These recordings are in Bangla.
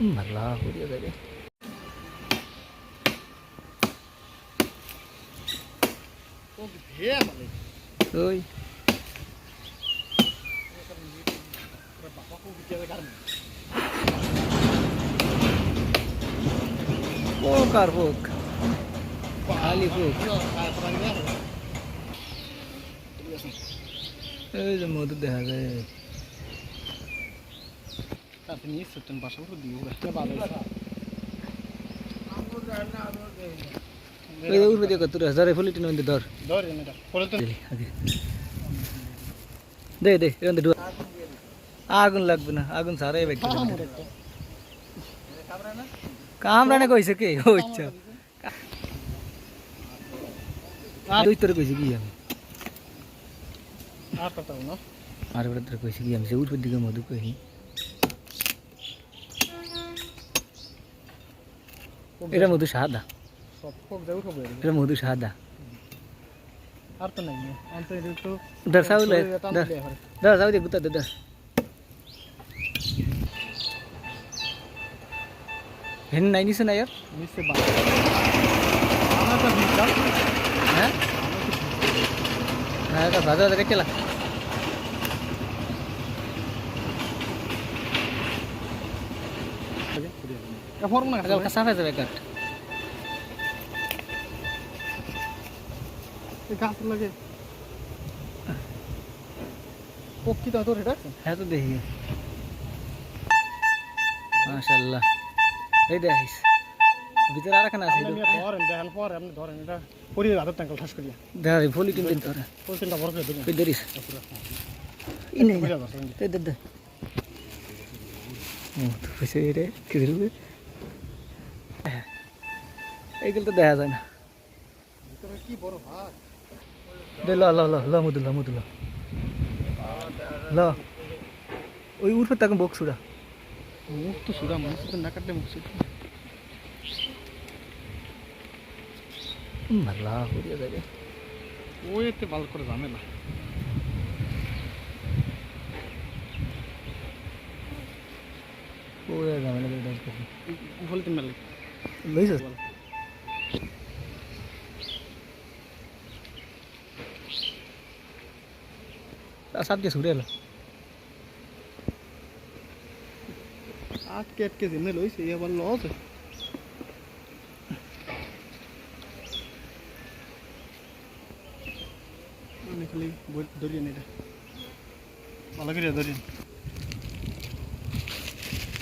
ভালো করিয়া যাবে ওই পোক আর পোক খালি পোক এই যে মধু তো। দিলি আগে। দে দে এখান থেকে ঢুকা। আগুন লাগবে না আগুন সারাই ব্যক্তি কামরানে কইছে কে? ও ইচ্ছা দুই তোর কইছে কি আমি? আর কথা না। আর তোর কইছে কি আমি? সে উঠবে দিকে মধু কই এটা মধু সাদা সব খুব যাও খুব এটা মধু সাদা আর তো নাই অন্ত এটা তো ধর সাউলে ধর ধর সাউ দিয়ে গুতা দে ধর হেন নাই নিছে না ইয়ার নিচে বা আমার তো ভিজা হ্যাঁ না এটা ভাজা ভাজা কেলা ফর্ম না হালকা সাফা যাবে কাট গাছ লাগে। পক্ষি তো তোর এটা? হ্যাঁ তো দেখি। মাশাল্লাহ এই দেখিস। ভিতরে আর খানা আছে ধরেন দেখেন পরে আপনি ধরেন এটা পরিয়ে হাতের ট্যাঙ্কল ঠাস করিয়া। ফুলি তিন দিন তোরা। পরিচিনটা বড় করে কই ইনে দে। রে দিলবে এইগুলো তো দেখা যায় না ল ল ল ল ল ওই মুখ তো না কাটলে মুখ করে ঝামেলা ও ঝামেলা করে ডান্স করছে বলতে মেলে লইছিস সাত কে ছুটে এলো আটকে আটকে জিমে লইছে এই আবার লস মানে খালি ধরিয়ে এটা ভালো করে ধরিয়ে কত বড় বড় আছে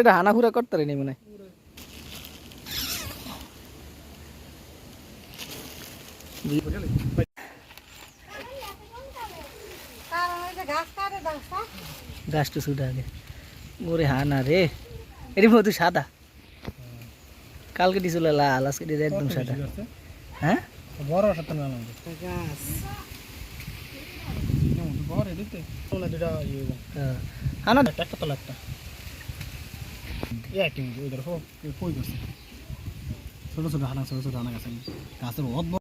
এটা হানাহুরা করতে পারিনি মনে হয়। গাছটা শুধু আগে। ওরে হানা রে। এটি মধু সাদা। কালকে দিছিল লাল আজকে একদম সাদা। হ্যাঁ? বড় সাথে না গাছ। বড় দিতে দুটা। ইয়ে হ্যাঁ। হানা একটা তলা একটা এক ওই দেখো কই করছে? ছোট ছোট হানা ছোট ছোট হানা গাছ। গাছের অদ্ভুত